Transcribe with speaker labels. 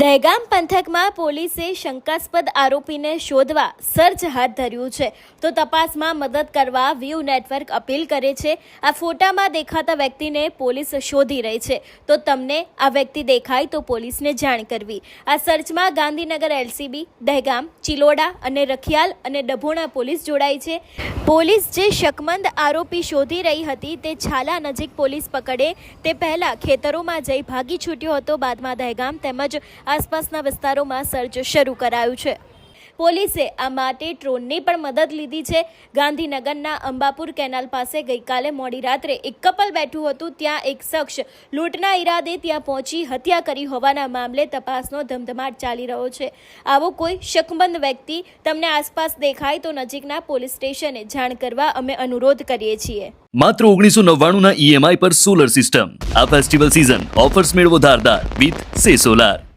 Speaker 1: દહેગામ પંથકમાં પોલીસે શંકાસ્પદ આરોપીને શોધવા સર્ચ હાથ ધર્યું છે. તો તપાસમાં મદદ કરવા વ્યૂ નેટવર્ક અપીલ કરે છે. આ ફોટામાં દેખાતા વ્યક્તિને પોલીસ શોધી રહી છે. તો તમને આ વ્યક્તિ દેખાય તો પોલીસને જાણ કરવી. આ સર્ચમાં ગાંધીનગર એલસીબી, દહેગામ, ચિલોડા અને રખિયાલ અને ડભોણા પોલીસ જોડાઈ છે. પોલીસ જે શકમંદ આરોપી શોધી રહી હતી તે છાલા નજીક પોલીસ પકડે તે પહેલાં ખેતરોમાં જઈ ભાગી છૂટ્યો હતો. બાદમાં દહેગામ તેમજ આસપાસના વિસ્તારોમાં સર્ચ શરૂ કરાયું છે. પોલીસે આ માટે ડ્રોનની પણ મદદ લીધી છે. ગાંધીનગરના અંબાપુર કેનાલ પાસે ગઈકાલે મોડી રાત્રે એક કપલ બેઠું હતું. ત્યાં એક શખ્સ લૂંટના ઈરાદે ત્યાં પહોંચી હત્યા કરી હોવાના મામલે તપાસનો ધમધમાટ ચાલી રહ્યો છે. આવો કોઈ શકમંદ વ્યક્તિ તમને આસપાસ દેખાય તો નજીકના પોલીસ સ્ટેશને જાણ કરવા અમે અનુરોધ કરીએ છીએ.
Speaker 2: માત્ર ઓગણીસો નવ્વાણું ના ઈએમઆઈ પર સોલર સિસ્ટમ. આ ફેસ્ટિવલ સિઝન ઓફર્સ મેળવો ધારદાર વિથ સે સોલાર.